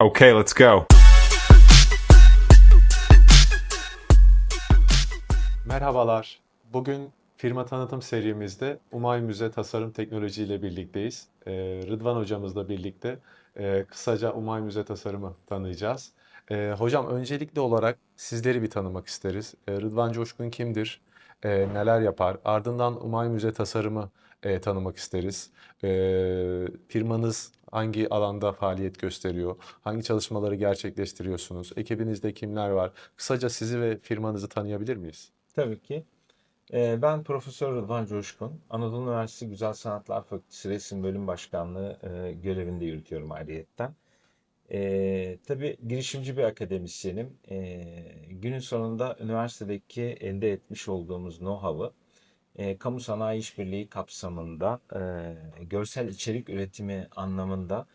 Okay, let's go. Merhabalar. Bugün firma tanıtım serimizde Umay Müze Tasarım Teknoloji ile birlikteyiz. Ee, Rıdvan hocamızla birlikte e, kısaca Umay Müze Tasarım'ı tanıyacağız. Ee, hocam öncelikli olarak sizleri bir tanımak isteriz. Ee, Rıdvan Coşkun kimdir? Ee, neler yapar? Ardından Umay Müze Tasarım'ı e, tanımak isteriz. Ee, firmanız hangi alanda faaliyet gösteriyor? Hangi çalışmaları gerçekleştiriyorsunuz? Ekibinizde kimler var? Kısaca sizi ve firmanızı tanıyabilir miyiz? Tabii ki. Ee, Ben Profesör Rıdvan Coşkun. Anadolu Üniversitesi Güzel Sanatlar Fakültesi Resim Bölüm Başkanlığı e, görevinde yürütüyorum ayrıyetten. Ee, tabii girişimci bir akademisyenim. Ee, günün sonunda üniversitedeki elde etmiş olduğumuz know-how'ı e, kamu sanayi işbirliği kapsamında e, görsel içerik üretimi anlamında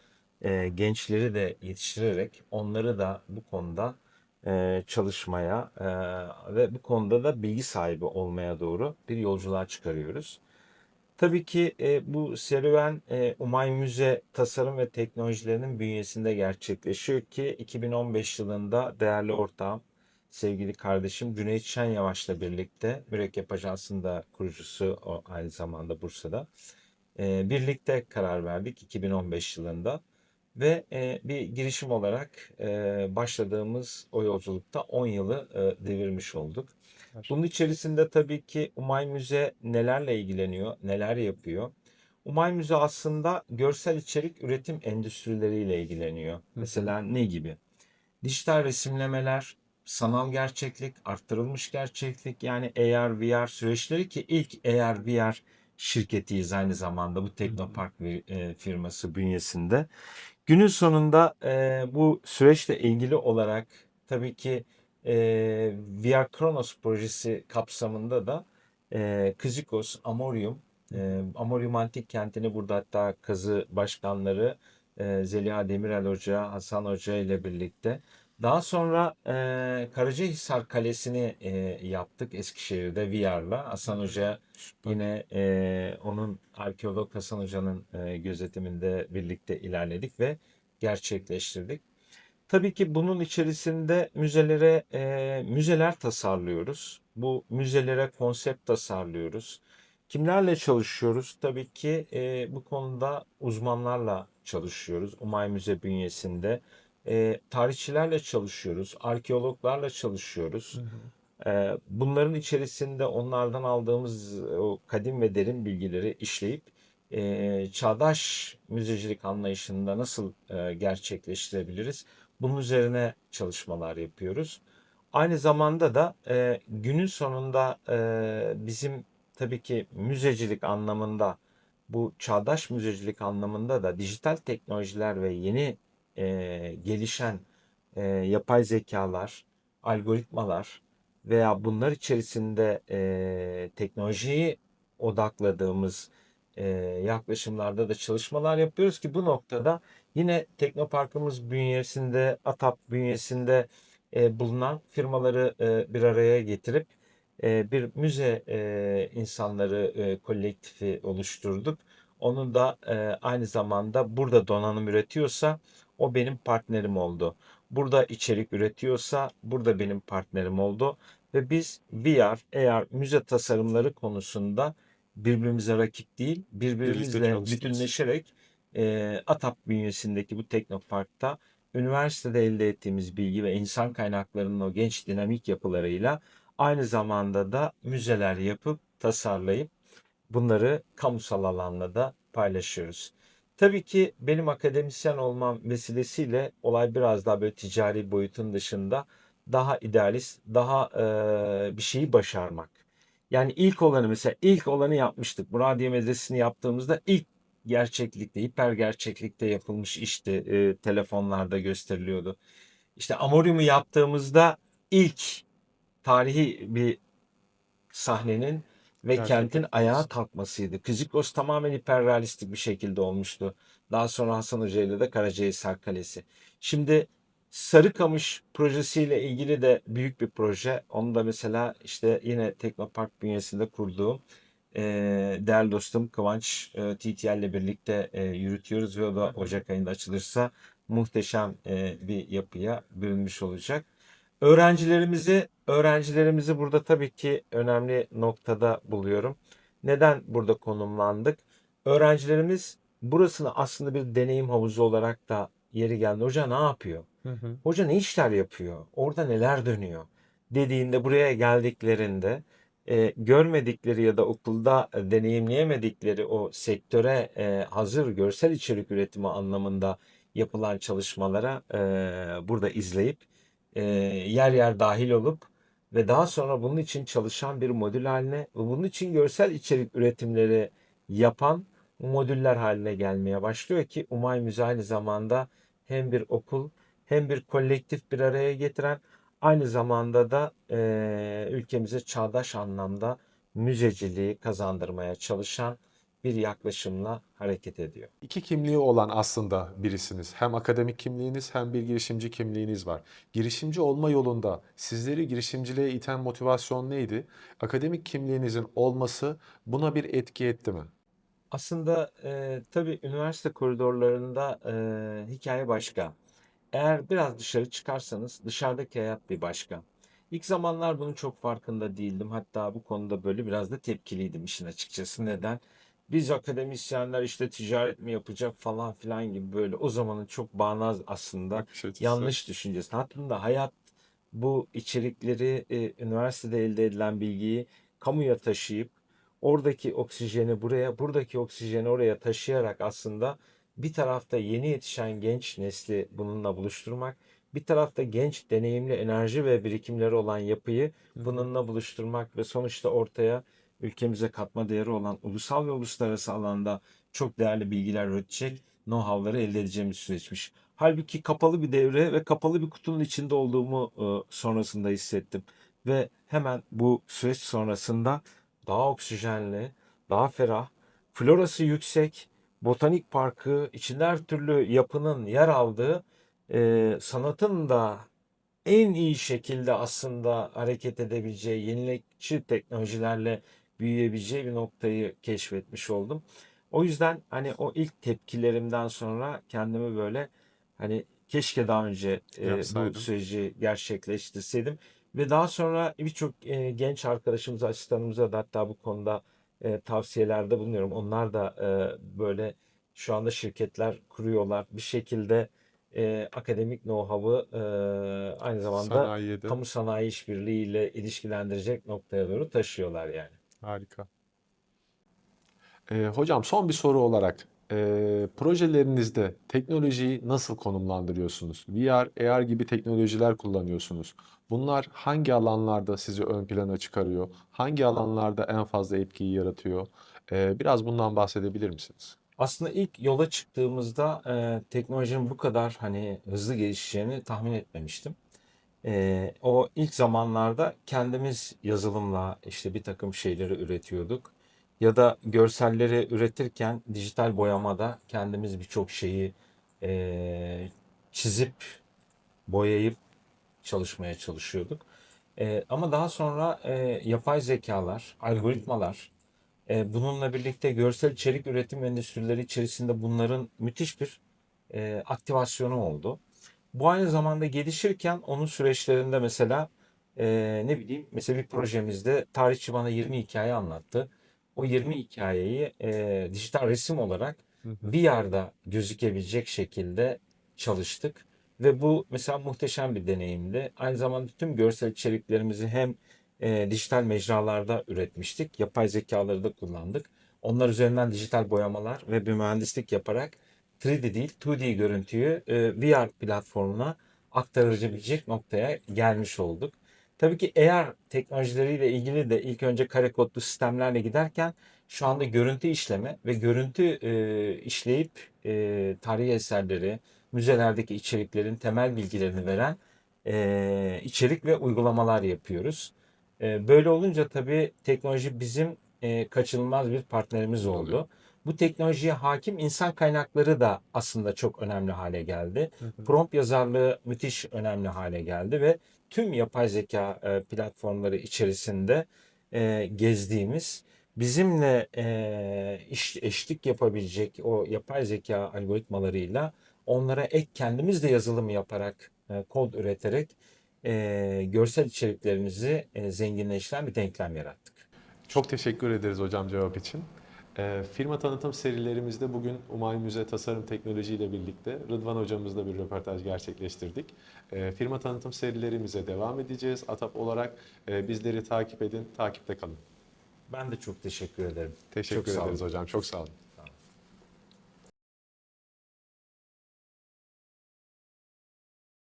e, gençleri de yetiştirerek onları da bu konuda e, çalışmaya e, ve bu konuda da bilgi sahibi olmaya doğru bir yolculuğa çıkarıyoruz. Tabii ki e, bu serüven e, Umay Müze Tasarım ve Teknolojilerinin bünyesinde gerçekleşiyor ki 2015 yılında değerli ortağım, sevgili kardeşim Cüneyt Şen Yavaş'la birlikte Mürekkep Ajansı'nın da kurucusu o aynı zamanda Bursa'da. E, birlikte karar verdik 2015 yılında ve e, bir girişim olarak e, başladığımız o yolculukta 10 yılı e, devirmiş olduk. Bunun içerisinde tabii ki Umay Müze nelerle ilgileniyor, neler yapıyor? Umay Müze aslında görsel içerik üretim endüstrileriyle ilgileniyor. Mesela ne gibi? Dijital resimlemeler, sanal gerçeklik, arttırılmış gerçeklik yani AR, VR süreçleri ki ilk AR, VR şirketiyiz aynı zamanda bu Teknopark e, firması bünyesinde. Günün sonunda e, bu süreçle ilgili olarak tabii ki e, VR Kronos projesi kapsamında da e, Kızikos, Amorium, e, Amorium Antik Kenti'ni burada hatta kazı başkanları e, Zeliha Demirel Hoca, Hasan Hoca ile birlikte daha sonra e, Karacahisar Kalesi'ni e, yaptık Eskişehir'de VR'la. Hasan Hoca yine e, onun arkeolog Hasan Hoca'nın e, gözetiminde birlikte ilerledik ve gerçekleştirdik. Tabii ki bunun içerisinde müzelere e, müzeler tasarlıyoruz. Bu müzelere konsept tasarlıyoruz. Kimlerle çalışıyoruz? Tabii ki e, bu konuda uzmanlarla çalışıyoruz. Umay Müze bünyesinde. E, tarihçilerle çalışıyoruz. Arkeologlarla çalışıyoruz. E, bunların içerisinde onlardan aldığımız o kadim ve derin bilgileri işleyip e, çağdaş müzecilik anlayışında nasıl e, gerçekleştirebiliriz? Bunun üzerine çalışmalar yapıyoruz. Aynı zamanda da e, günün sonunda e, bizim tabii ki müzecilik anlamında bu çağdaş müzecilik anlamında da dijital teknolojiler ve yeni e, gelişen e, yapay zekalar, algoritmalar veya bunlar içerisinde e, teknolojiyi odakladığımız e, yaklaşımlarda da çalışmalar yapıyoruz ki bu noktada yine Teknoparkımız bünyesinde, ATAP bünyesinde e, bulunan firmaları e, bir araya getirip e, bir müze e, insanları e, kolektifi oluşturduk. Onun da e, aynı zamanda burada donanım üretiyorsa o benim partnerim oldu. Burada içerik üretiyorsa burada benim partnerim oldu. Ve biz VR, AR, müze tasarımları konusunda birbirimize rakip değil, birbirimizle bütünleşerek e, ATAP bünyesindeki bu Teknopark'ta üniversitede elde ettiğimiz bilgi ve insan kaynaklarının o genç dinamik yapılarıyla aynı zamanda da müzeler yapıp tasarlayıp bunları kamusal alanla da paylaşıyoruz. Tabii ki benim akademisyen olmam vesilesiyle olay biraz daha böyle ticari boyutun dışında daha idealist, daha e, bir şeyi başarmak. Yani ilk olanı mesela ilk olanı yapmıştık. Muradiye Medresesi'ni yaptığımızda ilk gerçeklikte, hiper gerçeklikte yapılmış işti. E, telefonlarda gösteriliyordu. İşte Amorium'u yaptığımızda ilk tarihi bir sahnenin ve Gerçekten kentin ayağa kalkmasıydı. Kızıkos tamamen hiperrealistik bir şekilde olmuştu. Daha sonra Hasan Hoca ile de Karacahisar Kalesi. Şimdi Sarıkamış projesiyle ilgili de büyük bir proje. Onu da mesela işte yine Teknopark bünyesinde kurduğum e, değerli dostum Kıvanç e, TTL ile birlikte e, yürütüyoruz ve o da Ocak ayında açılırsa muhteşem e, bir yapıya bürünmüş olacak. Öğrencilerimizi öğrencilerimizi burada tabii ki önemli noktada buluyorum. Neden burada konumlandık? Öğrencilerimiz burasını aslında bir deneyim havuzu olarak da yeri geldi. Hoca ne yapıyor? Hı hı. Hoca ne işler yapıyor? Orada neler dönüyor? Dediğinde buraya geldiklerinde e, görmedikleri ya da okulda deneyimleyemedikleri o sektöre e, hazır görsel içerik üretimi anlamında yapılan çalışmalara e, burada izleyip e, yer yer dahil olup ve daha sonra bunun için çalışan bir modül haline ve bunun için görsel içerik üretimleri yapan modüller haline gelmeye başlıyor ki Umay Müze aynı zamanda hem bir okul hem bir kolektif bir araya getiren aynı zamanda da eee, ülkemize çağdaş anlamda müzeciliği kazandırmaya çalışan bir yaklaşımla hareket ediyor. İki kimliği olan aslında birisiniz. Hem akademik kimliğiniz hem bir girişimci kimliğiniz var. Girişimci olma yolunda sizleri girişimciliğe iten motivasyon neydi? Akademik kimliğinizin olması buna bir etki etti mi? Aslında eee tabii üniversite koridorlarında eee, hikaye başka. Eğer biraz dışarı çıkarsanız dışarıdaki hayat bir başka. İlk zamanlar bunun çok farkında değildim. Hatta bu konuda böyle biraz da tepkiliydim işin açıkçası. Neden? Biz akademisyenler işte ticaret mi yapacak falan filan gibi böyle o zamanın çok bağnaz aslında Bakış açısı. yanlış düşüncesi. Hatta hayat bu içerikleri e, üniversitede elde edilen bilgiyi kamuya taşıyıp oradaki oksijeni buraya, buradaki oksijeni oraya taşıyarak aslında bir tarafta yeni yetişen genç nesli bununla buluşturmak, bir tarafta genç, deneyimli, enerji ve birikimleri olan yapıyı bununla buluşturmak ve sonuçta ortaya ülkemize katma değeri olan ulusal ve uluslararası alanda çok değerli bilgiler üretecek know-how'ları elde edeceğimiz süreçmiş. Halbuki kapalı bir devre ve kapalı bir kutunun içinde olduğumu e, sonrasında hissettim. Ve hemen bu süreç sonrasında daha oksijenli, daha ferah, florası yüksek, botanik parkı, içinde her türlü yapının yer aldığı, e, sanatın da en iyi şekilde aslında hareket edebileceği, yenilikçi teknolojilerle büyüyebileceği bir noktayı keşfetmiş oldum. O yüzden hani o ilk tepkilerimden sonra kendimi böyle hani keşke daha önce e, bu süreci gerçekleştirseydim. Ve daha sonra birçok e, genç arkadaşımıza, asistanımıza da hatta bu konuda e, tavsiyelerde bulunuyorum. Onlar da e, böyle şu anda şirketler kuruyorlar. Bir şekilde e, akademik know-how'ı e, aynı zamanda Sanayiye de kamu sanayi işbirliğiyle ilişkilendirecek noktaya doğru taşıyorlar yani. harika. Ee, hocam son bir soru olarak e, projelerinizde teknolojiyi nasıl konumlandırıyorsunuz? VR, AR gibi teknolojiler kullanıyorsunuz. Bunlar hangi alanlarda sizi ön plana çıkarıyor? Hangi alanlarda en fazla etkiyi yaratıyor? Ee, biraz bundan bahsedebilir misiniz? Aslında ilk yola çıktığımızda e, teknolojinin bu kadar hani hızlı gelişeceğini tahmin etmemiştim. E, o ilk zamanlarda kendimiz yazılımla işte bir takım şeyleri üretiyorduk. Ya da görselleri üretirken dijital boyamada kendimiz birçok şeyi e, çizip, boyayıp çalışmaya çalışıyorduk. E, ama daha sonra e, yapay zekalar, algoritmalar, e, bununla birlikte görsel içerik üretim endüstrileri içerisinde bunların müthiş bir e, aktivasyonu oldu. Bu aynı zamanda gelişirken onun süreçlerinde mesela e, ne bileyim mesela bir projemizde tarihçi bana 20 hikaye anlattı. O 20 hikayeyi e, dijital resim olarak. VR'da gözükebilecek şekilde çalıştık. Ve bu mesela muhteşem bir deneyimdi. Aynı zamanda tüm görsel içeriklerimizi hem e, dijital mecralarda üretmiştik. Yapay zekaları da kullandık. Onlar üzerinden dijital boyamalar ve bir mühendislik yaparak 3D değil 2D görüntüyü e, VR platformuna aktarabilecek noktaya gelmiş olduk. Tabii ki AR teknolojileriyle ilgili de ilk önce kare kodlu sistemlerle giderken şu anda görüntü işleme ve görüntü e, işleyip e, tarihi eserleri, müzelerdeki içeriklerin temel bilgilerini veren e, içerik ve uygulamalar yapıyoruz. E, böyle olunca tabii teknoloji bizim e, kaçınılmaz bir partnerimiz oldu. Bu teknolojiye hakim insan kaynakları da aslında çok önemli hale geldi. Hı hı. Prompt yazarlığı müthiş önemli hale geldi ve tüm yapay zeka e, platformları içerisinde e, gezdiğimiz bizimle e, iş, eşlik yapabilecek o yapay zeka algoritmalarıyla onlara ek kendimiz de yazılım yaparak, e, kod üreterek e, görsel içeriklerimizi e, zenginleştiren bir denklem yarattık. Çok teşekkür ederiz hocam cevap için. Ee, firma tanıtım serilerimizde bugün Umay Müze Tasarım Teknoloji ile birlikte Rıdvan hocamızla bir röportaj gerçekleştirdik. Ee, firma tanıtım serilerimize devam edeceğiz. ATAP olarak e, bizleri takip edin, takipte kalın. Ben de çok teşekkür ederim. Teşekkür Çok ederiz hocam, çok sağ olun.